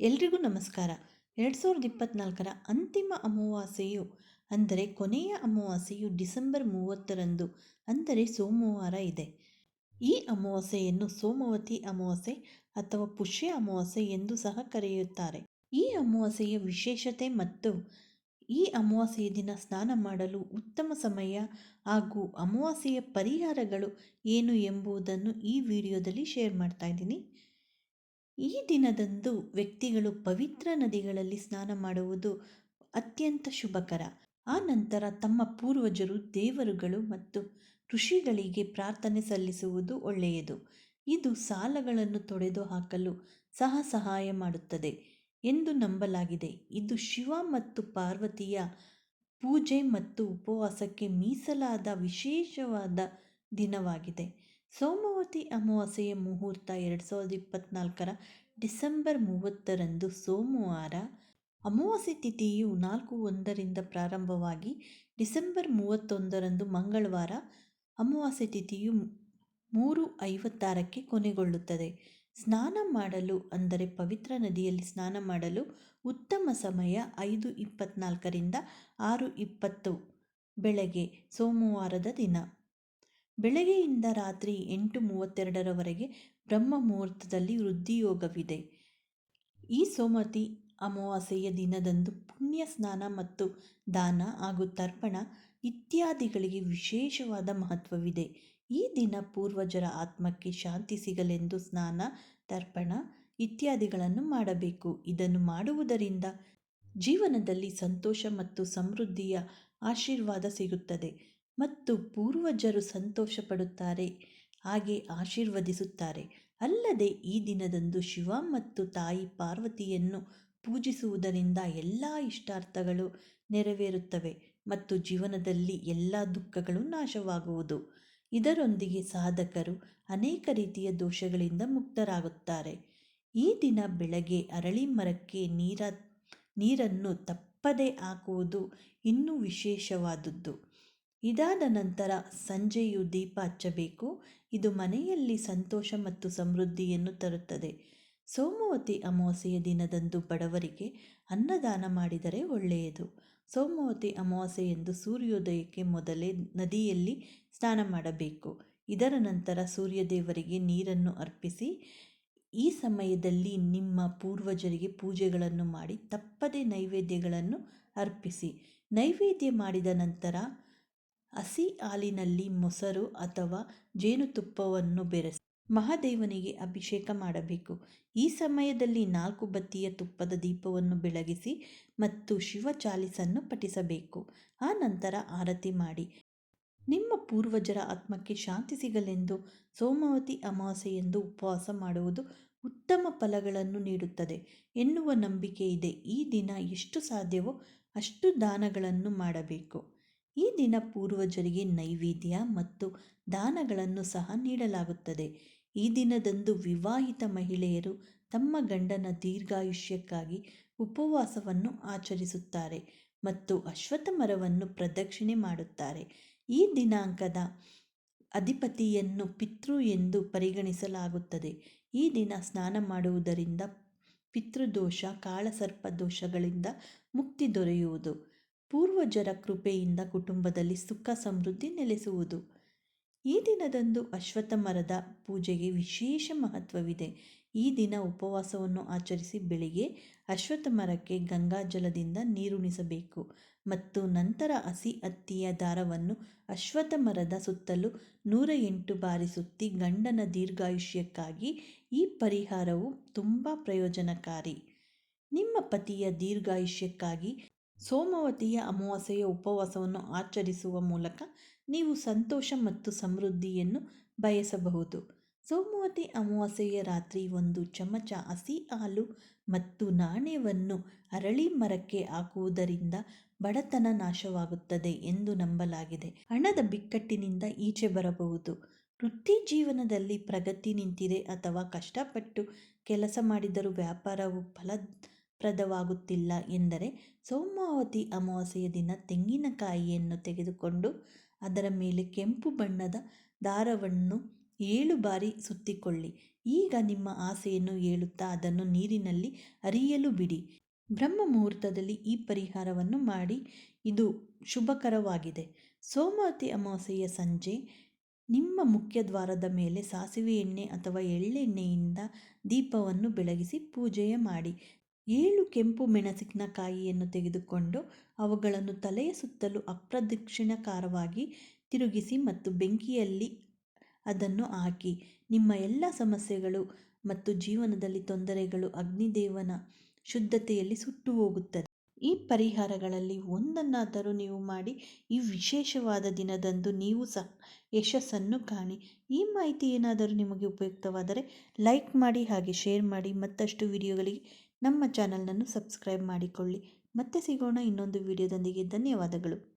ಎಲ್ರಿಗೂ ನಮಸ್ಕಾರ. ಎರಡು ಸಾವಿರದ ಇಪ್ಪತ್ನಾಲ್ಕರ ಅಂತಿಮ ಅಮಾವಾಸ್ಯೆಯು, ಅಂದರೆ ಕೊನೆಯ ಅಮಾವಾಸ್ಯೆಯು ಡಿಸೆಂಬರ್ ಮೂವತ್ತರಂದು, ಅಂದರೆ ಸೋಮವಾರ ಇದೆ. ಈ ಅಮಾವಾಸ್ಯೆಯನ್ನು ಸೋಮವತಿ ಅಮಾವಾಸ್ಯೆ ಅಥವಾ ಪುಷ್ಯ ಅಮಾವಾಸ್ಯೆ ಎಂದು ಸಹ ಕರೆಯುತ್ತಾರೆ. ಈ ಅಮಾವಾಸ್ಯೆಯ ವಿಶೇಷತೆ ಮತ್ತು ಈ ಅಮಾವಾಸ್ಯೆಯ ದಿನ ಸ್ನಾನ ಮಾಡಲು ಉತ್ತಮ ಸಮಯ ಹಾಗೂ ಅಮಾವಾಸ್ಯೆಯ ಪರಿಹಾರಗಳು ಏನು ಎಂಬುದನ್ನು ಈ ವಿಡಿಯೋದಲ್ಲಿ ಶೇರ್ ಮಾಡ್ತಾ ಇದ್ದೀನಿ. ಈ ದಿನದಂದು ವ್ಯಕ್ತಿಗಳು ಪವಿತ್ರ ನದಿಗಳಲ್ಲಿ ಸ್ನಾನ ಮಾಡುವುದು ಅತ್ಯಂತ ಶುಭಕರ. ಆ ನಂತರ ತಮ್ಮ ಪೂರ್ವಜರು, ದೇವರುಗಳು ಮತ್ತು ಋಷಿಗಳಿಗೆ ಪ್ರಾರ್ಥನೆ ಸಲ್ಲಿಸುವುದು ಒಳ್ಳೆಯದು. ಇದು ಸಾಲಗಳನ್ನು ತೊಡೆದು ಹಾಕಲು ಸಹ ಸಹಾಯ ಮಾಡುತ್ತದೆ ಎಂದು ನಂಬಲಾಗಿದೆ. ಇದು ಶಿವ ಮತ್ತು ಪಾರ್ವತಿಯ ಪೂಜೆ ಮತ್ತು ಉಪವಾಸಕ್ಕೆ ಮೀಸಲಾದ ವಿಶೇಷವಾದ ದಿನವಾಗಿದೆ. ಸೋಮವತಿ ಅಮಾವಾಸ್ಯೆಯ ಮುಹೂರ್ತ ಎರಡು ಸಾವಿರದ ಇಪ್ಪತ್ತ್ನಾಲ್ಕರ ಡಿಸೆಂಬರ್ ಮೂವತ್ತರಂದು ಸೋಮವಾರ ಅಮಾವಾಸ್ಯೆ ತಿಥಿಯು ನಾಲ್ಕು ಒಂದರಿಂದ ಪ್ರಾರಂಭವಾಗಿ ಡಿಸೆಂಬರ್ ಮೂವತ್ತೊಂದರಂದು ಮಂಗಳವಾರ ಅಮಾವಾಸ್ಯೆ ತಿಥಿಯು ಮೂರು ಐವತ್ತಾರಕ್ಕೆ ಕೊನೆಗೊಳ್ಳುತ್ತದೆ. ಸ್ನಾನ ಮಾಡಲು ಅಂದರೆ ಪವಿತ್ರ ನದಿಯಲ್ಲಿ ಸ್ನಾನ ಮಾಡಲು ಉತ್ತಮ ಸಮಯ ಐದು ಇಪ್ಪತ್ತ್ನಾಲ್ಕರಿಂದ ಆರು ಇಪ್ಪತ್ತು. ಬೆಳಗ್ಗೆ ಸೋಮವಾರದ ದಿನ. ಬೆಳಗ್ಗೆಯಿಂದ ರಾತ್ರಿ ಎಂಟು ಮೂವತ್ತೆರಡರವರೆಗೆ ಬ್ರಹ್ಮ ಮುಹೂರ್ತದಲ್ಲಿ ವೃದ್ಧಿಯೋಗವಿದೆ. ಈ ಸೋಮತಿ ಅಮಾವಾಸ್ಯೆಯ ದಿನದಂದು ಪುಣ್ಯ ಸ್ನಾನ ಮತ್ತು ದಾನ ಹಾಗೂ ತರ್ಪಣ ಇತ್ಯಾದಿಗಳಿಗೆ ವಿಶೇಷವಾದ ಮಹತ್ವವಿದೆ. ಈ ದಿನ ಪೂರ್ವಜರ ಆತ್ಮಕ್ಕೆ ಶಾಂತಿ ಸಿಗಲೆಂದು ಸ್ನಾನ, ತರ್ಪಣ ಇತ್ಯಾದಿಗಳನ್ನು ಮಾಡಬೇಕು. ಇದನ್ನು ಮಾಡುವುದರಿಂದ ಜೀವನದಲ್ಲಿ ಸಂತೋಷ ಮತ್ತು ಸಮೃದ್ಧಿಯ ಆಶೀರ್ವಾದ ಸಿಗುತ್ತದೆ. ಮತ್ತು ಪೂರ್ವಜರು ಸಂತೋಷ ಪಡುತ್ತಾರೆ ಹಾಗೆ ಆಶೀರ್ವದಿಸುತ್ತಾರೆ. ಅಲ್ಲದೆ ಈ ದಿನದಂದು ಶಿವ ಮತ್ತು ತಾಯಿ ಪಾರ್ವತಿಯನ್ನು ಪೂಜಿಸುವುದರಿಂದ ಎಲ್ಲ ಇಷ್ಟಾರ್ಥಗಳು ನೆರವೇರುತ್ತವೆ ಮತ್ತು ಜೀವನದಲ್ಲಿ ಎಲ್ಲ ದುಃಖಗಳು ನಾಶವಾಗುವುದು. ಇದರೊಂದಿಗೆ ಸಾಧಕರು ಅನೇಕ ರೀತಿಯ ದೋಷಗಳಿಂದ ಮುಕ್ತರಾಗುತ್ತಾರೆ. ಈ ದಿನ ಬೆಳಗ್ಗೆ ಅರಳಿ ಮರಕ್ಕೆ ನೀರ, ನೀರನ್ನು ತಪ್ಪದೇ ಹಾಕುವುದು ಇನ್ನೂ ವಿಶೇಷವಾದದ್ದು. ಇದಾದ ನಂತರ ಸಂಜೆಯು ದೀಪ ಹಚ್ಚಬೇಕು. ಇದು ಮನೆಯಲ್ಲಿ ಸಂತೋಷ ಮತ್ತು ಸಮೃದ್ಧಿಯನ್ನು ತರುತ್ತದೆ. ಸೋಮವತಿ ಅಮಾವಾಸ್ಯೆಯ ದಿನದಂದು ಬಡವರಿಗೆ ಅನ್ನದಾನ ಮಾಡಿದರೆ ಒಳ್ಳೆಯದು. ಸೋಮವತಿ ಅಮಾವಾಸ್ಯೆಯಂದು ಸೂರ್ಯೋದಯಕ್ಕೆ ಮೊದಲೇ ನದಿಯಲ್ಲಿ ಸ್ನಾನ ಮಾಡಬೇಕು. ಇದರ ನಂತರ ಸೂರ್ಯದೇವರಿಗೆ ನೀರನ್ನು ಅರ್ಪಿಸಿ, ಈ ಸಮಯದಲ್ಲಿ ನಿಮ್ಮ ಪೂರ್ವಜರಿಗೆ ಪೂಜೆಗಳನ್ನು ಮಾಡಿ ತಪ್ಪದೆ ನೈವೇದ್ಯಗಳನ್ನು ಅರ್ಪಿಸಿ. ನೈವೇದ್ಯ ಮಾಡಿದ ನಂತರ ಹಸಿ ಹಾಲಿನಲ್ಲಿ ಮೊಸರು ಅಥವಾ ಜೇನುತುಪ್ಪವನ್ನು ಬೆರೆಸಿ ಮಹಾದೇವನಿಗೆ ಅಭಿಷೇಕ ಮಾಡಬೇಕು. ಈ ಸಮಯದಲ್ಲಿ ನಾಲ್ಕು ಬತ್ತಿಯ ತುಪ್ಪದ ದೀಪವನ್ನು ಬೆಳಗಿಸಿ ಮತ್ತು ಶಿವ ಚಾಲಿಸನ್ನು ಪಠಿಸಬೇಕು. ಆ ನಂತರ ಆರತಿ ಮಾಡಿ. ನಿಮ್ಮ ಪೂರ್ವಜರ ಆತ್ಮಕ್ಕೆ ಶಾಂತಿ ಸಿಗಲೆಂದು ಸೋಮವತಿ ಅಮಾವಾಸ್ಯೆಯೆಂದು ಉಪವಾಸ ಮಾಡುವುದು ಉತ್ತಮ ಫಲಗಳನ್ನು ನೀಡುತ್ತದೆ. ಎನ್ನುವ ನಂಬಿಕೆ ಇದೆ. ಈ ದಿನ ಎಷ್ಟು ಸಾಧ್ಯವೋ ಅಷ್ಟು ದಾನಗಳನ್ನು ಮಾಡಬೇಕು. ಈ ದಿನ ಪೂರ್ವಜರಿಗೆ ನೈವೇದ್ಯ ಮತ್ತು ದಾನಗಳನ್ನು ಸಹ ನೀಡಲಾಗುತ್ತದೆ. ಈ ದಿನದಂದು ವಿವಾಹಿತ ಮಹಿಳೆಯರು ತಮ್ಮ ಗಂಡನ ದೀರ್ಘಾಯುಷ್ಯಕ್ಕಾಗಿ ಉಪವಾಸವನ್ನು ಆಚರಿಸುತ್ತಾರೆ ಮತ್ತು ಅಶ್ವತ್ಥ ಮರವನ್ನು ಪ್ರದಕ್ಷಿಣೆ ಮಾಡುತ್ತಾರೆ. ಈ ದಿನಾಂಕದ ಅಧಿಪತಿಯನ್ನು ಪಿತೃ ಎಂದು ಪರಿಗಣಿಸಲಾಗುತ್ತದೆ. ಈ ದಿನ ಸ್ನಾನ ಮಾಡುವುದರಿಂದ ಪಿತೃದೋಷ, ಕಾಳಸರ್ಪ ದೋಷಗಳಿಂದ ಮುಕ್ತಿ ದೊರೆಯುವುದು. ಪೂರ್ವಜರ ಕೃಪೆಯಿಂದ ಕುಟುಂಬದಲ್ಲಿ ಸುಖ ಸಮೃದ್ಧಿ ನೆಲೆಸುವುದು. ಈ ದಿನದಂದು ಅಶ್ವತ್ಥ ಮರದ ಪೂಜೆಗೆ ವಿಶೇಷ ಮಹತ್ವವಿದೆ. ಈ ದಿನ ಉಪವಾಸವನ್ನು ಆಚರಿಸಿ ಬೆಳಿಗ್ಗೆ ಅಶ್ವತ್ಥ ಮರಕ್ಕೆ ಗಂಗಾಜಲದಿಂದ ನೀರುಣಿಸಬೇಕು ಮತ್ತು ನಂತರ ಹಸಿ ಹತ್ತಿಯ ದಾರವನ್ನು ಅಶ್ವತ್ಥ ಮರದ ಸುತ್ತಲೂ ನೂರ ಎಂಟು ಬಾರಿ ಸುತ್ತಿ ಗಂಡನ ದೀರ್ಘಾಯುಷ್ಯಕ್ಕಾಗಿ ಈ ಪರಿಹಾರವು ತುಂಬ ಪ್ರಯೋಜನಕಾರಿ. ನಿಮ್ಮ ಪತಿಯ ದೀರ್ಘಾಯುಷ್ಯಕ್ಕಾಗಿ ಸೋಮವತಿಯ ಅಮಾವಾಸ್ಯೆಯ ಉಪವಾಸವನ್ನು ಆಚರಿಸುವ ಮೂಲಕ ನೀವು ಸಂತೋಷ ಮತ್ತು ಸಮೃದ್ಧಿಯನ್ನು ಬಯಸಬಹುದು. ಸೋಮವತಿ ಅಮಾವಾಸ್ಯೆಯ ರಾತ್ರಿ ಒಂದು ಚಮಚ ಹಸಿ ಹಾಲು ಮತ್ತು ನಾಣ್ಯವನ್ನು ಅರಳಿ ಮರಕ್ಕೆ ಹಾಕುವುದರಿಂದ ಬಡತನ ನಾಶವಾಗುತ್ತದೆ ಎಂದು ನಂಬಲಾಗಿದೆ. ಹಣದ ಬಿಕ್ಕಟ್ಟಿನಿಂದ ಈಚೆ ಬರಬಹುದು. ವೃತ್ತಿ ಜೀವನದಲ್ಲಿ ಪ್ರಗತಿ ನಿಂತಿದೆ ಅಥವಾ ಕಷ್ಟಪಟ್ಟು ಕೆಲಸ ಮಾಡಿದರೂ ವ್ಯಾಪಾರವು ಫಲಪ್ರದವಾಗುತ್ತಿಲ್ಲ ಎಂದರೆ ಸೋಮಾವತಿ ಅಮಾವಾಸ್ಯೆಯ ದಿನ ತೆಂಗಿನಕಾಯಿಯನ್ನು ತೆಗೆದುಕೊಂಡು ಅದರ ಮೇಲೆ ಕೆಂಪು ಬಣ್ಣದ ದಾರವನ್ನು ಏಳು ಬಾರಿ ಸುತ್ತಿಕೊಳ್ಳಿ. ಈಗ ನಿಮ್ಮ ಆಸೆಯನ್ನು ಹೇಳುತ್ತಾ ಅದನ್ನು ನೀರಿನಲ್ಲಿ ಅರಿಯಲು ಬಿಡಿ. ಬ್ರಹ್ಮ ಮುಹೂರ್ತದಲ್ಲಿ ಈ ಪರಿಹಾರವನ್ನು ಮಾಡಿ. ಇದು ಶುಭಕರವಾಗಿದೆ. ಸೋಮಾವತಿ ಅಮಾವಾಸ್ಯೆಯ ಸಂಜೆ ನಿಮ್ಮ ಮುಖ್ಯ ದ್ವಾರದ ಮೇಲೆ ಸಾಸಿವೆ ಎಣ್ಣೆ ಅಥವಾ ಎಳ್ಳೆಣ್ಣೆಯಿಂದ ದೀಪವನ್ನು ಬೆಳಗಿಸಿ ಪೂಜೆಯ ಮಾಡಿ. ಏಳು ಕೆಂಪು ಮೆಣಸಿನಕಾಯಿಯನ್ನು ತೆಗೆದುಕೊಂಡು ಅವುಗಳನ್ನು ತಲೆಯ ಸುತ್ತಲೂ ಅಪ್ರದಕ್ಷಿಣಕಾರವಾಗಿ ತಿರುಗಿಸಿ ಮತ್ತು ಬೆಂಕಿಯಲ್ಲಿ ಅದನ್ನು ಹಾಕಿ. ನಿಮ್ಮ ಎಲ್ಲ ಸಮಸ್ಯೆಗಳು ಮತ್ತು ಜೀವನದಲ್ಲಿ ತೊಂದರೆಗಳು ಅಗ್ನಿದೇವನ ಶುದ್ಧತೆಯಲ್ಲಿ ಸುಟ್ಟು ಹೋಗುತ್ತದೆ ಈ ಪರಿಹಾರಗಳಲ್ಲಿ ಒಂದನ್ನಾದರೂ ನೀವು ಮಾಡಿ, ಈ ವಿಶೇಷವಾದ ದಿನದಂದು ನೀವು ಸಹ ಯಶಸ್ಸನ್ನು ಕಾಣಿ. ಈ ಮಾಹಿತಿ ಏನಾದರೂ ನಿಮಗೆ ಉಪಯುಕ್ತವಾದರೆ ಲೈಕ್ ಮಾಡಿ ಹಾಗೆ ಶೇರ್ ಮಾಡಿ. ಮತ್ತಷ್ಟು ವಿಡಿಯೋಗಳಿಗೆ ನಮ್ಮ ಚಾನಲನ್ನು ಸಬ್ಸ್ಕ್ರೈಬ್ ಮಾಡಿಕೊಳ್ಳಿ. ಮತ್ತೆ ಸಿಗೋಣ ಇನ್ನೊಂದು ವಿಡಿಯೋದೊಂದಿಗೆ. ಧನ್ಯವಾದಗಳು.